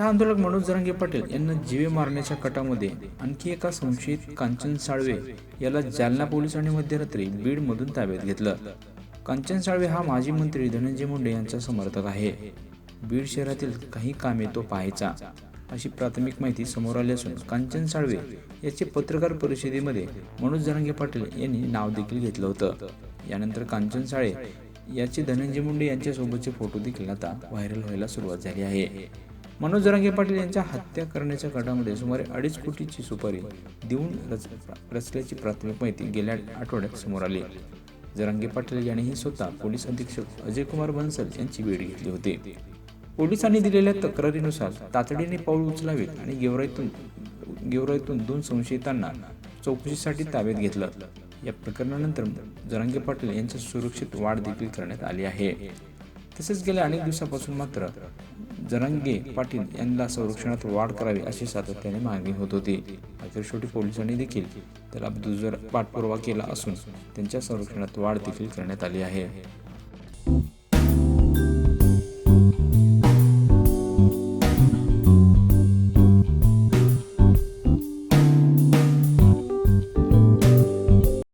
हा आंदोलक मनोज जरांगे पाटील यांना जीवे मारण्याच्या कटामध्ये आणखी एका संशयित कांचन साळवे याला जालना पोलिसांनी मध्यरात्री बीडमधून ताब्यात घेतलं. कांचन साळवे हा माजी मंत्री धनंजय मुंडे यांचा समर्थक आहे. बीड शहरातील काही कामे तो पाहायचा. अशी प्राथमिक माहिती समोर आली असून कांचन साळवे याचे पत्रकार परिषदेमध्ये मनोज जरांगे पाटील यांनी नाव देखील घेतलं होतं. यानंतर कांचन साळे याचे धनंजय मुंडे यांच्यासोबतचे फोटो देखील आता व्हायरल व्हायला सुरुवात झाली आहे. मनोज जरांगे पाटील यांच्या हत्या करण्याच्या गटामध्ये सुमारे अडीच कोटीची सुपारी देऊन रच रचल्याची प्राथमिक माहिती गेल्या आठवड्यात समोर आली. जरांगे पाटील यांनीही स्वतः पोलीस अधीक्षक अजय कुमार बन्सल यांची भेट घेतली होती. पोलिसांनी दिलेल्या तक्रारीनुसार तातडीने पाऊल उचलावेत आणि गेवराईतून गेवराईतून दोन संशयितांना चौकशीसाठी ताब्यात घेतलं. या प्रकरणानंतर जरांगे पाटील यांच्या सुरक्षित वाढ देखील करण्यात आली आहे. तसेच गेल्या अनेक दिवसापासून मात्र जरांगे पाटील यांना संरक्षणात वाढ करावी अशी सातत्याने मागणी होत होती. अखेर शेवटी पोलिसांनी देखील त्याला दुजर पाठपुरावा केला असून त्यांच्या संरक्षणात वाढ देखील करण्यात आली आहे.